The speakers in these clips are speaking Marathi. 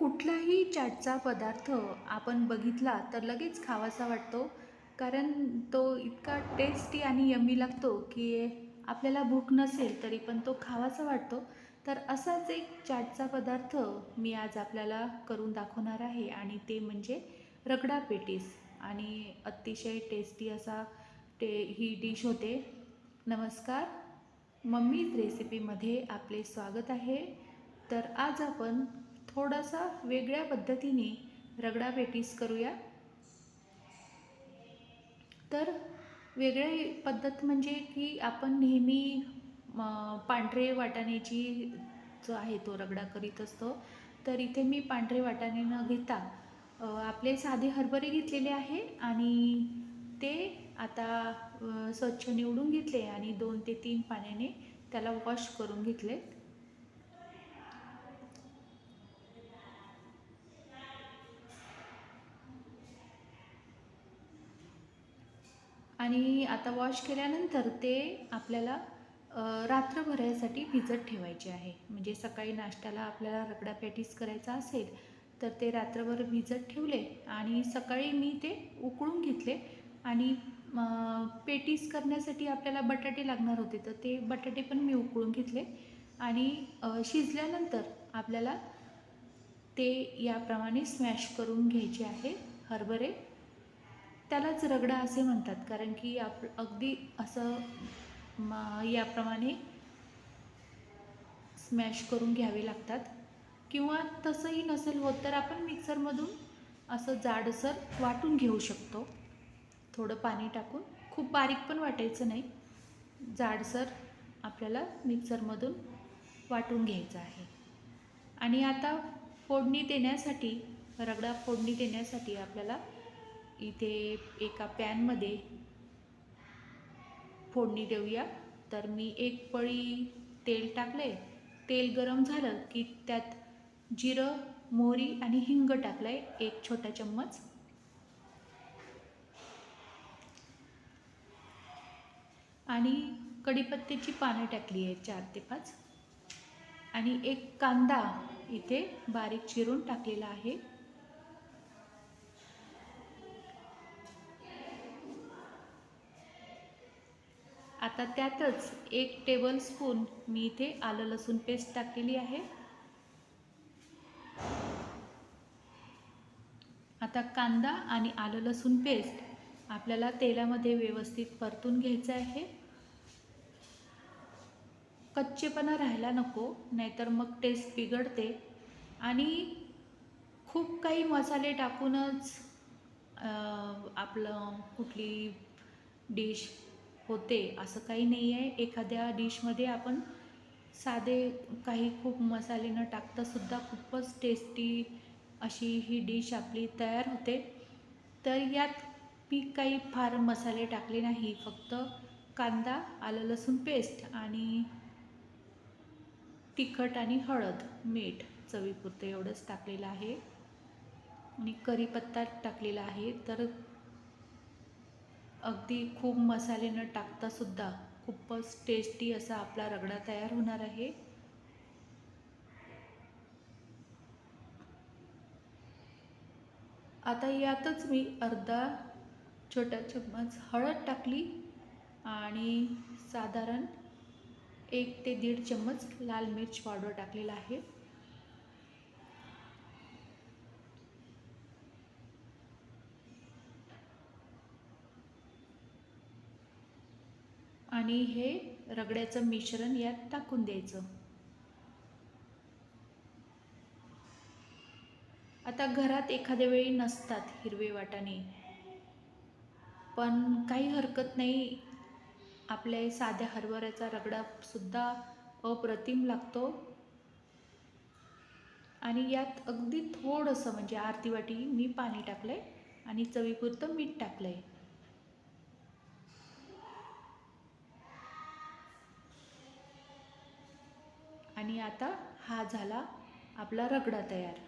कुठलाही चाटचा पदार्थ आपण बघितला तर लगेच खावासा वाटतो कारण तो इतका टेस्टी आणि यम्मी लागतो की आपल्याला भूक नसेल तरी पण तो खावासा वाटतो. तर असाच एक चाटचा पदार्थ मी आज आपल्याला करून दाखवणार आहे आणि ते म्हणजे रगडा पेटीस. आणि अतिशय टेस्टी असा टे ही डिश होते. नमस्कार. मम्मीज रेसिपीमध्ये आपले स्वागत आहे. तर आज आपण थोडासा वेगळ्या पद्धतीने रगडा पेटीस करूया. तर वेगळी पद्धत म्हणजे की आपण नेहमी पांढरे वाटाण्याची जो आहे तो रगडा करीत असतो तर इथे मी पांढरे वाटाणे न घेता आपले साधे हरभरे घेतलेले आहे आणि ते आता स्वच्छ निवडून घेतले आणि दोन ते तीन पाण्याने त्याला वॉश करून घेतले आणि आता वॉश केल्यानंतर ते आपल्याला रात्रभर यासाठी भिजत ठेवायचे आहे. म्हणजे सकाळी नाश्त्याला आपल्याला रगडा पॅटीस करायचा असेल तर ते रात्रभर भिजत ठेवले आणि सकाळी मी ते उकळून घेतले आणि पेटीस करण्यासाठी आपल्याला बटाटे लागणार होते तर ते बटाटे पण मी उकळून घेतले आणि शिजल्यानंतर आपल्याला ते याप्रमाणे स्मॅश करून घ्यायचे आहे हरभरे. त्यालाच रगडा असे म्हणतात कारण की आप अगदी असं याप्रमाणे स्मॅश करून घ्यावे लागतात. किंवा तसंही नसेल होत तर आपण मिक्सरमधून असं जाडसर वाटून घेऊ शकतो. थोडं पाणी टाकून. खूप बारीक पण वाटायचं नाही. जाडसर आपल्याला मिक्सरमधून वाटून घ्यायचं आहे. आणि आता फोडणी देण्यासाठी रगडा फोडणी देण्यासाठी आपल्याला इथे एका पॅनमध्ये फोडणी देऊया. तर मी एक पळी तेल टाकले तेल गरम झालं की त्यात जिरं मोहरी आणि हिंग टाकलं आहे एक छोटा चम्मच. आणि कढीपत्त्याची पानं टाकली आहे चार ते पाच. आणि एक कांदा इथे बारीक चिरून टाकलेला आहे. आता त्यातच एक टेबलस्पून मी इथे आलं लसूण पेस्ट टाकलेली आहे. आता कांदा आणि आलं लसूण पेस्ट आपल्याला तेलामध्ये व्यवस्थित परतून घ्यायचं आहे. कच्चेपणा राहायला नको नाहीतर मग टेस्ट बिघडते. आणि खूप काही मसाले टाकूनच आपलं कुठली डिश होते असं काही नाही आहे एखाद्या डिशमध्ये आपण साधे काही खूप मसाले न टाकतासुद्धा खूपच टेस्टी अशी ही डिश आपली तयार होते. तर यात मी काही फार मसाले टाकले नाही फक्त कांदा आलं लसूण पेस्ट आणि तिखट आणि हळद मीठ चवीपुरतं एवढंच टाकलेलं आहे. आणि कढीपत्ता टाकलेला आहे. तर अगदी खूप मसाले न टाकतासुद्धा खूपच टेस्टी असा आपला रगडा तयार होणार आहे. आता यातच मी अर्धा छोटा चम्मच हळद टाकली आणि साधारण एक ते दीड चम्मच लाल मिर्च पावडर टाकलेला आहे. आणि हे रगड्याचं मिश्रण यात टाकून द्यायचं. आता घरात एखाद्या वेळी नसतात हिरवे वाटाणे. पण काही हरकत नाही. आपल्या साध्या हरभऱ्याचा रगडा सुद्धा अप्रतिम लागतो. आणि यात अगदी थोडंसं म्हणजे आरती वाटी मी पाणी टाकलं आहे आणि चवीपुरतं मीठ टाकलं आहे आणि आता हा झाला आपला रगडा तयार.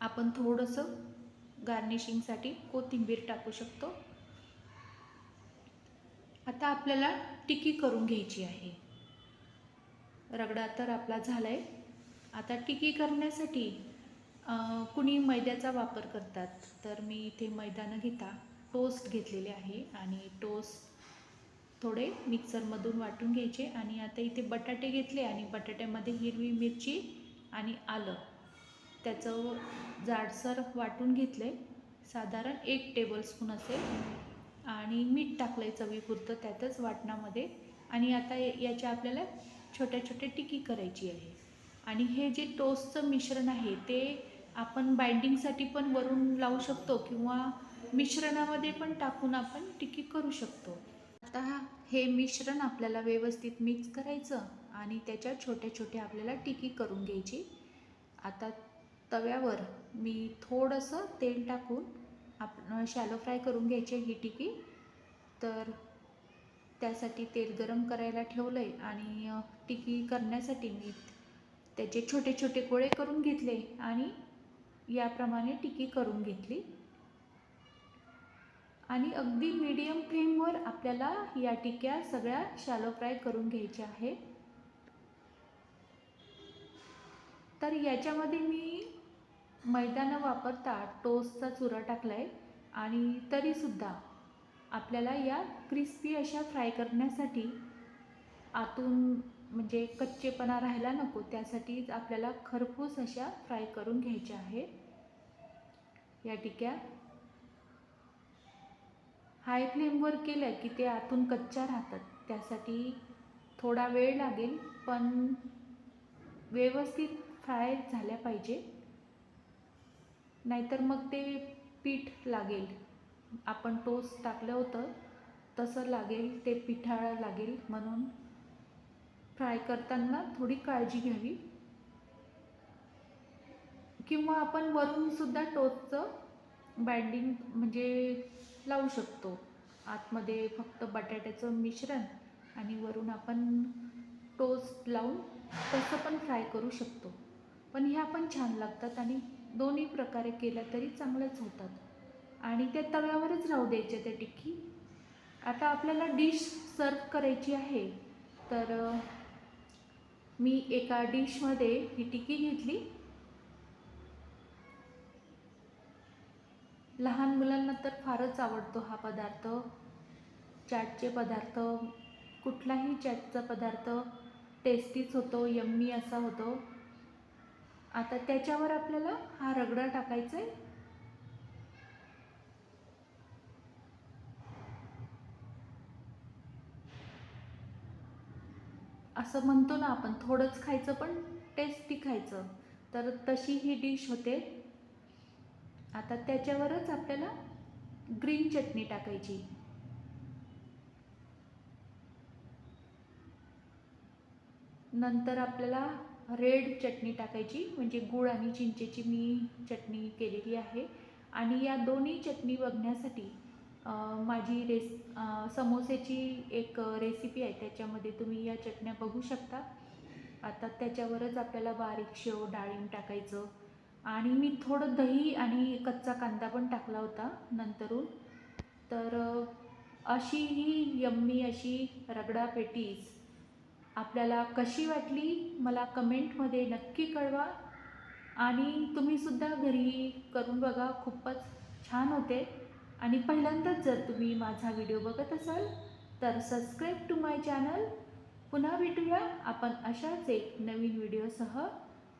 आपण थोडंसं गार्निशिंगसाठी कोथिंबीर टाकू शकतो. आता आपल्याला टिकी करून घ्यायची आहे. रगडा तर आपला झाला आहे आता टिकी करण्यासाठी कुणी मैद्याचा वापर करतात. तर मी इथे मैदानं घेता टोस्ट घेतलेले आहे आणि टोस्ट थोडे मिक्सरमधून वाटून घ्यायचे आणि आता इथे बटाटे घेतले आणि बटाट्यामध्ये हिरवी मिरची आणि आलं. त्याचं जाडसर वाटून घेतलं आहे साधारण एक टेबलस्पून असेल. आणि मीठ टाकलं आहे चवीपुरतं त्यातच वाटणामध्ये. आणि आता याच्या आपल्याला छोट्या छोट्या टिकी करायची आहे. आणि हे जे टोस्टचं मिश्रण आहे ते आपण बाइंडिंगसाठी पण वरून लावू शकतो किंवा मिश्रणामध्ये पण टाकून आपण टिकी करू शकतो. आता हे मिश्रण आपल्याला व्यवस्थित मिक्स करायचं आणि त्याच्या छोट्या छोट्या आपल्याला टिकी करून घ्यायची. आता तव्यावर मी थोडंसं तेल टाकून आप शॅलो फ्राय करून घ्यायची ही टिकी. तर त्यासाठी तेल गरम करायला ठेवलं आहे आणि टिकी करण्यासाठी मी त्याचे छोटे छोटे गोळे करून घेतले आणि याप्रमाणे टिकी करून घेतली. आणि अगदी मीडियम फ्लेमवर आपल्याला या टिक्या सगळ्या शॅलो फ्राय करून घ्यायच्या आहे तर याच्यामध्ये मी मैदा न वापरता टोस्टचा चुरा टाकला आहे आणि तरीसुद्धा आपल्याला या क्रिस्पी अशा फ्राय करण्यासाठी आतून म्हणजे कच्चेपणा राहायला नको त्यासाठी आपल्याला खरपूस अशा फ्राय करून घ्यायच्या आहे या टिक्या हाय फ्लेमवर केलं की ते आतून कच्च्या राहतात. त्यासाठी थोडा वेळ लागेल पण व्यवस्थित फ्राय झाल्या पाहिजे. नाहीतर मग ते पीठ लागेल. आपण टोस्ट टाकलं होतं तसं लागेल ते पिठाळं लागेल म्हणून. फ्राय करताना थोडी काळजी घ्यावी. किंवा आपण वरूनसुद्धा टोस्टचं बाइंडिंग म्हणजे लावू शकतो. आतमध्ये फक्त बटाट्याचं मिश्रण आणि वरून आपण टोस्ट लावून तसं पण फ्राय करू शकतो. पण ह्या पण छान लागतात आणि दोन्ही प्रकारे केल्या तरी चांगल्याच होतात. आणि त्या तव्यावरच राहू द्यायच्या त्या टिक्की. आता आपल्याला डिश सर्व करायची आहे तर मी एका डिशमध्ये ही टिक्की घेतली. लहान मुलांना तर फारच आवडतो हा पदार्थ. चाटचे पदार्थ कुठलाही चॅटचा पदार्थ टेस्टीच होतो यम्मी असा होतो. आता त्याच्यावर आपल्याला हा रगडा टाकायचा आहे असं म्हणतो ना आपण थोडंच खायचं पण टेस्टी खायचं. तर तशी ही डिश होते. आता त्याच्यावरच आपल्याला ग्रीन चटणी टाकायची. नंतर आपल्याला रेड चटणी टाकायची म्हणजे गूळ आणि चिंचेची मी चटणी केलेली आहे. आणि या दोन्ही चटणी बघण्यासाठी माझी रेस समोसेची एक रेसिपी आहे त्याच्यामध्ये तुम्ही या चटण्या बघू शकता. आता त्याच्यावरच आपल्याला बारीक शेव डाळिंब टाकायचं. आणि मी थोडं दही आणि कच्चा कांदा पण टाकला होता नंतरून. तर अशी ही यम्मी अशी रगडा पेटीज आपल्याला कशी वाटली मला कमेंटमध्ये नक्की कळवा. आणि तुम्हीसुद्धा घरी करून बघा खूपच छान होते. आणि पहिल्यांदाच जर तुम्ही माझा व्हिडिओ बघत असाल तर सबस्क्राईब टू माय चॅनल. पुन्हा भेटूया आपण अशाच एक नवीन व्हिडिओसह.